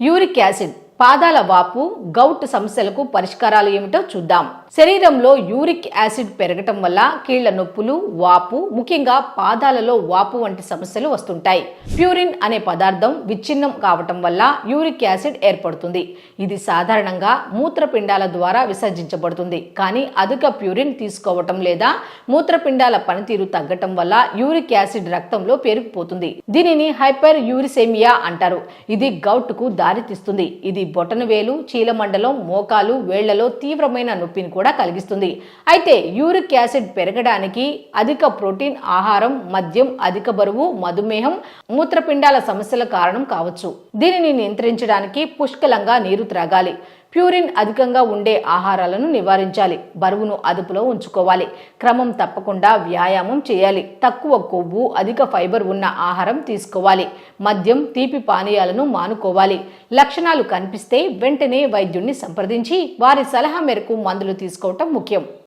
Uric acid పాదాల వాపు govt సమస్యలకు పరిష్కారాలు ఏమిటో చూద్దాం. శరీరంలో యూరిక్ యాసిడ్ పెరగటం వల్ల కీళ్ళ నొప్పులు వాపు ముఖ్యంగా పాదాలలో వాపు వంటి సమస్యలు వస్తుంటాయి. ప్యూరిన్ అనే పదార్థం విచ్ఛిన్నం కావటం వల్ల యూరిక్ యాసిడ్ ఏర్పడుతుంది. ఇది సాధారణంగా మూత్రపిండాల ద్వారా విసర్జించబడుతుంది. కానీ అధిక ప్యూరిన్ తీసుకోవటం లేదా మూత్రపిండాల పనితీరు తగ్గటం వల్ల యూరిక్ యాసిడ్ రక్తంలో పేరుకుపోతుంది. దీనిని హైపర్ యూరిసేమియా అంటారు. ఇది గౌట్కు దారితీస్తుంది. ఇది బొటనవేలు చీలమండలం మోకాలు వేళ్ళలో తీవ్రమైన నొప్పిని కూడా కలిగిస్తుంది. అయితే యూరిక్ యాసిడ్ పెరగడానికి అధిక ప్రోటీన్ ఆహారం మద్యం అధిక బరువు మధుమేహం మూత్రపిండాల సమస్యల కారణం కావచ్చు. దీనిని నియంత్రించడానికి పుష్కలంగా నీరు త్రాగాలి. ప్యూరిన్ అధికంగా ఉండే ఆహారాలను నివారించాలి. బరువును అదుపులో ఉంచుకోవాలి. క్రమం తప్పకుండా వ్యాయామం చేయాలి. తక్కువ కొవ్వు అధిక ఫైబర్ ఉన్న ఆహారం తీసుకోవాలి. మద్యం తీపి పానీయాలను మానుకోవాలి. లక్షణాలు కనిపిస్తే వెంటనే వైద్యుణ్ణి సంప్రదించి వారి సలహా మేరకు మందులు తీసుకోవటం ముఖ్యం.